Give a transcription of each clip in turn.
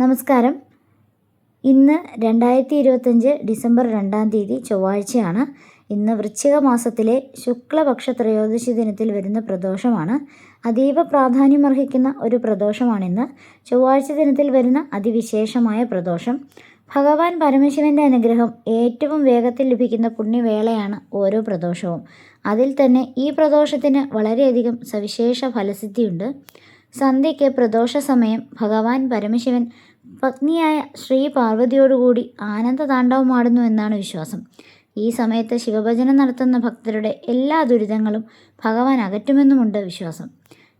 നമസ്കാരം. ഇന്ന് രണ്ടായിരത്തി ഇരുപത്തഞ്ച് ഡിസംബർ രണ്ടാം തീയതി ചൊവ്വാഴ്ചയാണ്. ഇന്ന് വൃശ്ചിക മാസത്തിലെ ശുക്ലപക്ഷ ത്രയോദശി ദിനത്തിൽ വരുന്ന പ്രദോഷമാണ്. അതീവ പ്രാധാന്യമർഹിക്കുന്ന ഒരു പ്രദോഷമാണിന്ന് ചൊവ്വാഴ്ച ദിനത്തിൽ വരുന്ന അതിവിശേഷമായ പ്രദോഷം. ഭഗവാൻ പരമശിവന്റെ അനുഗ്രഹം ഏറ്റവും വേഗത്തിൽ ലഭിക്കുന്ന പുണ്യവേളയാണ് ഓരോ പ്രദോഷവും. അതിൽ തന്നെ ഈ പ്രദോഷത്തിന് വളരെയധികം സവിശേഷ ഫലസിദ്ധിയുണ്ട്. സന്ധ്യയ്ക്ക് പ്രദോഷ സമയം ഭഗവാൻ പരമശിവൻ പത്നിയായ ശ്രീ പാർവതിയോടുകൂടി ആനന്ദതാണ്ഡവമാടുന്നു എന്നാണ് വിശ്വാസം. ഈ സമയത്ത് ശിവഭജനം നടത്തുന്ന ഭക്തരുടെ എല്ലാ ദുരിതങ്ങളും ഭഗവാൻ അകറ്റുമെന്നുമുണ്ട് വിശ്വാസം.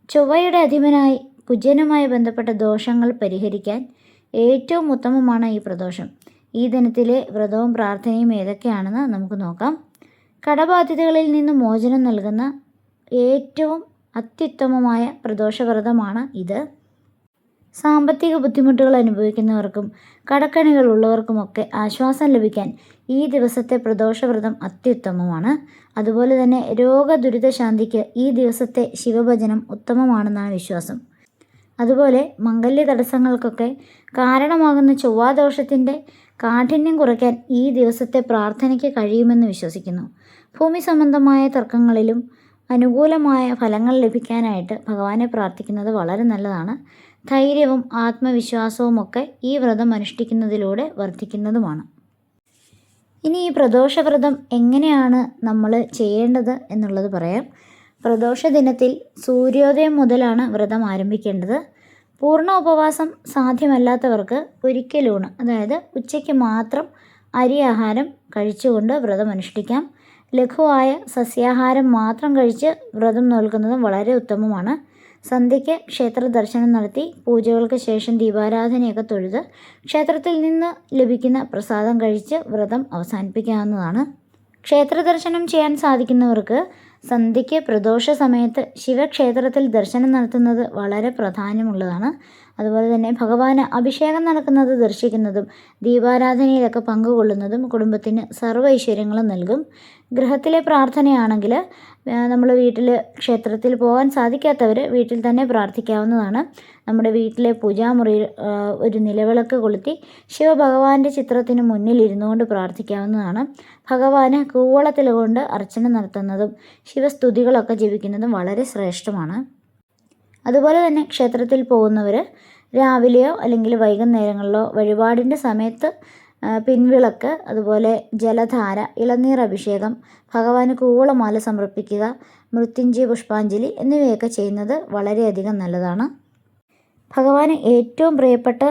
ചൊവ്വയുടെ അധിപനായി കുജനുമായി ബന്ധപ്പെട്ട ദോഷങ്ങൾ പരിഹരിക്കാൻ ഏറ്റവും ഉത്തമമാണ് ഈ പ്രദോഷം. ഈ ദിനത്തിലെ വ്രതവും പ്രാർത്ഥനയും ഏതൊക്കെയാണെന്ന് നമുക്ക് നോക്കാം. കടബാധ്യതകളിൽ നിന്ന് മോചനം നൽകുന്ന ഏറ്റവും അത്യുത്തമമായ പ്രദോഷവ്രതമാണ് ഇത്. സാമ്പത്തിക ബുദ്ധിമുട്ടുകൾ അനുഭവിക്കുന്നവർക്കും കടക്കണികൾ ഉള്ളവർക്കുമൊക്കെ ആശ്വാസം ലഭിക്കാൻ ഈ ദിവസത്തെ പ്രദോഷവ്രതം അത്യുത്തമമാണ്. അതുപോലെ തന്നെ രോഗദുരിതശാന്തിക്ക് ഈ ദിവസത്തെ ശിവഭജനം ഉത്തമമാണെന്നാണ് വിശ്വാസം. അതുപോലെ മംഗല്യ തടസ്സങ്ങൾക്കൊക്കെ കാരണമാകുന്ന ചൊവ്വാദോഷത്തിന്റെ കാഠിന്യം കുറയ്ക്കാൻ ഈ ദിവസത്തെ പ്രാർത്ഥനയ്ക്ക് കഴിയുമെന്ന് വിശ്വസിക്കുന്നു. ഭൂമി സംബന്ധമായ തർക്കങ്ങളിലും അനുകൂലമായ ഫലങ്ങൾ ലഭിക്കാനായിട്ട് ഭഗവാനെ പ്രാർത്ഥിക്കുന്നത് വളരെ നല്ലതാണ്. ധൈര്യവും ആത്മവിശ്വാസവുമൊക്കെ ഈ വ്രതം അനുഷ്ഠിക്കുന്നതിലൂടെ വർദ്ധിക്കുന്നതുമാണ്. ഇനി ഈ പ്രദോഷവ്രതം എങ്ങനെയാണ് നമ്മൾ ചെയ്യേണ്ടത് എന്നുള്ളത് പറയാം. പ്രദോഷ ദിനത്തിൽ സൂര്യോദയം മുതലാണ് വ്രതം ആരംഭിക്കേണ്ടത്. പൂർണ ഉപവാസം സാധ്യമല്ലാത്തവർക്ക് ഒരിക്കലൂണ് അതായത് ഉച്ചയ്ക്ക് മാത്രം അരി ആഹാരം കഴിച്ചുകൊണ്ട് വ്രതം അനുഷ്ഠിക്കാം. ലഘുവായ സസ്യാഹാരം മാത്രം കഴിച്ച് വ്രതം നോൽക്കുന്നതും വളരെ ഉത്തമമാണ്. സന്ധ്യയ്ക്ക് ക്ഷേത്ര ദർശനം നടത്തി പൂജകൾക്ക് ശേഷം ദീപാരാധനയൊക്കെ തൊഴുത് ക്ഷേത്രത്തിൽ നിന്ന് ലഭിക്കുന്ന പ്രസാദം കഴിച്ച് വ്രതം അവസാനിപ്പിക്കാവുന്നതാണ്. ക്ഷേത്ര ദർശനം ചെയ്യാൻ സാധിക്കുന്നവർക്ക് സന്ധ്യയ്ക്ക് പ്രദോഷ സമയത്ത് ശിവക്ഷേത്രത്തിൽ ദർശനം നടത്തുന്നത് വളരെ പ്രാധാന്യമുള്ളതാണ് അതുപോലെ തന്നെ ഭഗവാന് അഭിഷേകം നടക്കുന്നത് ദർശിക്കുന്നതും ദീപാരാധനയിലൊക്കെ പങ്കുകൊള്ളുന്നതും കുടുംബത്തിന് സർവ ഐശ്വര്യങ്ങളും നൽകും. ഗൃഹത്തിലെ പ്രാർത്ഥനയാണെങ്കിൽ നമ്മൾ വീട്ടിൽ ക്ഷേത്രത്തിൽ പോകാൻ സാധിക്കാത്തവർ വീട്ടിൽ തന്നെ പ്രാർത്ഥിക്കാവുന്നതാണ്. നമ്മുടെ വീട്ടിലെ പൂജാമുറിയിൽ ഒരു നിലവിളക്ക് കൊളുത്തി ശിവഭഗവാന്റെ ചിത്രത്തിന് മുന്നിൽ ഇരുന്നുകൊണ്ട് പ്രാർത്ഥിക്കാവുന്നതാണ്. ഭഗവാന് കൂവളത്തിൽ കൊണ്ട് അർച്ചന നടത്തുന്നതും ശിവസ്തുതികളൊക്കെ ജപിക്കുന്നതും വളരെ ശ്രേഷ്ഠമാണ്. അതുപോലെ തന്നെ ക്ഷേത്രത്തിൽ പോകുന്നവർ രാവിലെയോ അല്ലെങ്കിൽ വൈകുന്നേരങ്ങളിലോ വഴിപാടിന്റെ സമയത്ത് പിൻവിളക്ക് അതുപോലെ ജലധാര ഇളനീർ അഭിഷേകം ഭഗവാന് കൂവളമാല സമർപ്പിക്കുക മൃത്യുഞ്ജയ പുഷ്പാഞ്ജലി എന്നിവയൊക്കെ ചെയ്യുന്നത് വളരെയധികം നല്ലതാണ്. ഭഗവാന് ഏറ്റവും പ്രിയപ്പെട്ട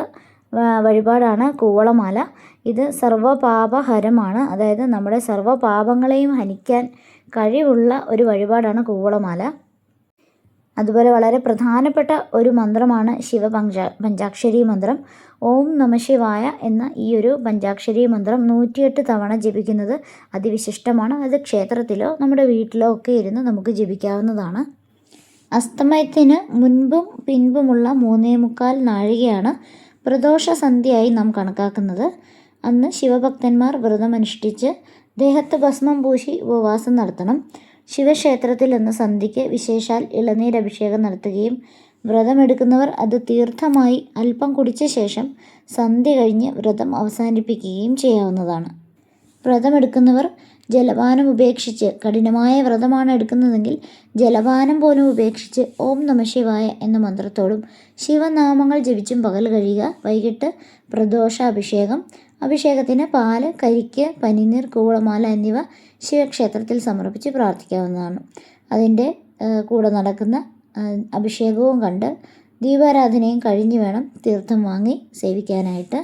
വഴിപാടാണ് കൂവളമാല. ഇത് സർവപാപഹരമാണ് അതായത് നമ്മുടെ സർവപാപങ്ങളെയും ഹനിക്കാൻ കഴിവുള്ള ഒരു വഴിപാടാണ് കൂവളമാല. അതുപോലെ വളരെ പ്രധാനപ്പെട്ട ഒരു മന്ത്രമാണ് ശിവപഞ്ച പഞ്ചാക്ഷരി മന്ത്രം. ഓം നമ ശിവായ എന്ന ഈ ഒരു പഞ്ചാക്ഷരി മന്ത്രം നൂറ്റിയെട്ട് തവണ ജപിക്കുന്നത് അതിവിശിഷ്ടമാണ്. അത് ക്ഷേത്രത്തിലോ നമ്മുടെ വീട്ടിലോ ഒക്കെ ഇരുന്ന് നമുക്ക് ജപിക്കാവുന്നതാണ്. അസ്തമയത്തിന് മുൻപും പിൻപുമുള്ള മൂന്നേ മുക്കാൽ നാഴികയാണ് പ്രദോഷ സന്ധ്യയായി നാം കണക്കാക്കുന്നത്. അന്ന് ശിവഭക്തന്മാർ വ്രതമനുഷ്ഠിച്ച് ദേഹത്ത് ഭസ്മം പൂശി ഉപവാസം നടത്തണം. ശിവക്ഷേത്രത്തിൽ എന്ന സന്ധ്യയ്ക്ക് വിശേഷാൽ ഇളനീർ അഭിഷേകം നടത്തുകയും വ്രതമെടുക്കുന്നവർ അത് തീർത്ഥമായി അല്പം കുടിച്ച ശേഷം സന്ധ്യ കഴിഞ്ഞ് വ്രതം അവസാനിപ്പിക്കുകയും ചെയ്യാവുന്നതാണ്. വ്രതമെടുക്കുന്നവർ ജലപാനം ഉപേക്ഷിച്ച് കഠിനമായ വ്രതമാണ് എടുക്കുന്നതെങ്കിൽ ജലപാനം പോലും ഉപേക്ഷിച്ച് ഓം നമ ശിവായ എന്ന മന്ത്രത്തോടും ശിവനാമങ്ങൾ ജപിച്ചും പകൽ കഴിയുക വൈകിട്ട് പ്രദോഷ അഭിഷേകം അഭിഷേകത്തിന് പാൽ കരിക്ക് പനിനീർ കൂവളമാല എന്നിവ ശിവക്ഷേത്രത്തിൽ സമർപ്പിച്ച് പ്രാർത്ഥിക്കാവുന്നതാണ്. അതിന്റെ കൂടെ നടക്കുന്ന അഭിഷേകവും കണ്ട് ദീപാരാധനയും കഴിഞ്ഞ് വേണം തീർത്ഥം വാങ്ങി സേവിക്കാനായിട്ട്.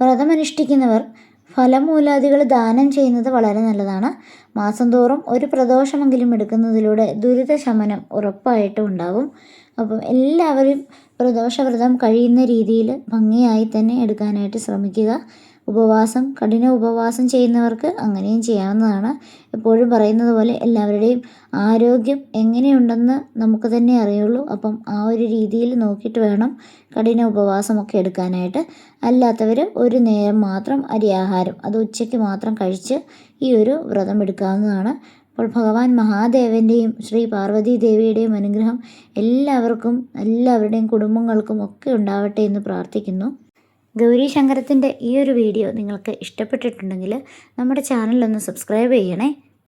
വ്രതമനുഷ്ഠിക്കുന്നവർ ഫലമൂലാദികൾ ദാനം ചെയ്യുന്നത് വളരെ നല്ലതാണ്. മാസം തോറും ഒരു പ്രദോഷമെങ്കിലും എടുക്കുന്നതിലൂടെ ദുരിതശമനം ഉറപ്പായിട്ടും ഉണ്ടാവും. അപ്പം എല്ലാവരും പ്രദോഷവ്രതം കഴിയുന്ന രീതിയിൽ ഭംഗിയായി തന്നെ എടുക്കാനായിട്ട് ശ്രമിക്കുക. ഉപവാസം കഠിന ഉപവാസം ചെയ്യുന്നവർക്ക് അങ്ങനെയും ചെയ്യാവുന്നതാണ്. എപ്പോഴും പറയുന്നത് പോലെ എല്ലാവരുടെയും ആരോഗ്യം എങ്ങനെയുണ്ടെന്ന് നമുക്ക് തന്നെ അറിയുള്ളൂ. അപ്പം ആ ഒരു രീതിയിൽ നോക്കിയിട്ട് വേണം കഠിന ഉപവാസമൊക്കെ എടുക്കാനായിട്ട്. അല്ലാത്തവർ ഒരു നേരം മാത്രം അരി ആഹാരം അത് ഉച്ചയ്ക്ക് മാത്രം കഴിച്ച് ഈ ഒരു വ്രതം എടുക്കാവുന്നതാണ്. അപ്പോൾ ഭഗവാൻ മഹാദേവന്റെയും ശ്രീ പാർവതി ദേവിയുടെയും അനുഗ്രഹം എല്ലാവർക്കും എല്ലാവരുടെയും കുടുംബങ്ങൾക്കും ഒക്കെ ഉണ്ടാവട്ടെ എന്ന് പ്രാർത്ഥിക്കുന്നു. ഗൗരി ശങ്കരത്തിന്റെ ഈ ഒരു വീഡിയോ നിങ്ങൾക്ക് ഇഷ്ടപ്പെട്ടിട്ടുണ്ടെങ്കിൽ നമ്മുടെ ചാനലൊന്ന് സബ്സ്ക്രൈബ് ചെയ്യണേ.